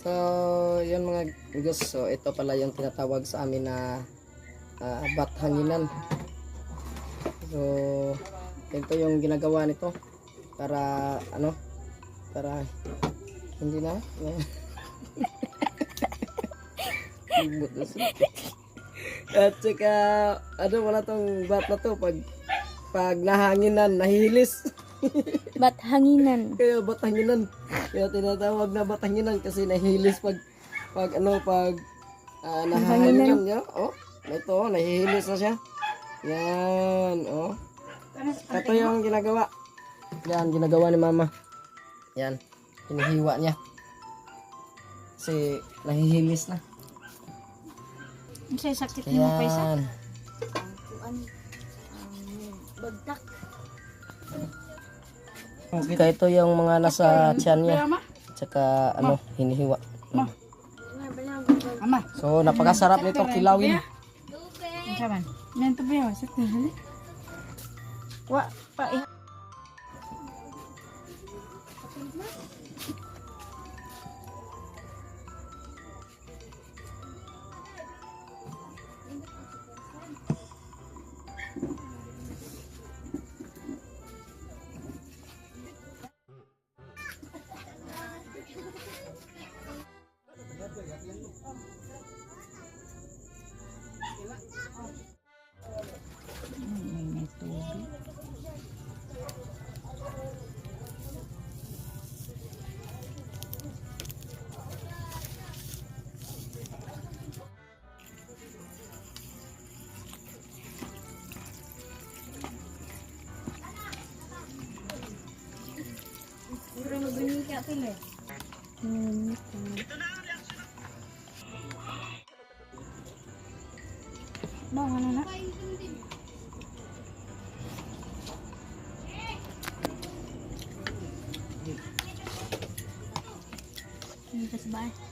So, yun mga Gus. So, ito pala yung tinatawag sa amin na ah, bathanginan. So, ito yung ginagawa nito para ano para hindi na at saka ano wala tong bat na to pag pag nahanginan nahihilis Ba't hanginan? kaya batanginan kaya tinatawag na batanginan kasi nahihilis pag pag ano pag uh, nahanginan. niya. Oh ito nahihilis na siya. Yan oh. Ito yung ginagawa. Yan ginagawa ni mama. Yan hinihiwa niya. Kasi nahihilis na. Ang sakit ni mo pa isa. Bagtak. Kaya ito yung mga nasa tiyan niya. Tsaka ano hinihiwa. So napakasarap nito kilawin. Saman. Yan to ba? Sakit ni Wa pa Ini. Kurang lebih minyak pilih. Hmm, No, ano na? Ini kasih bye.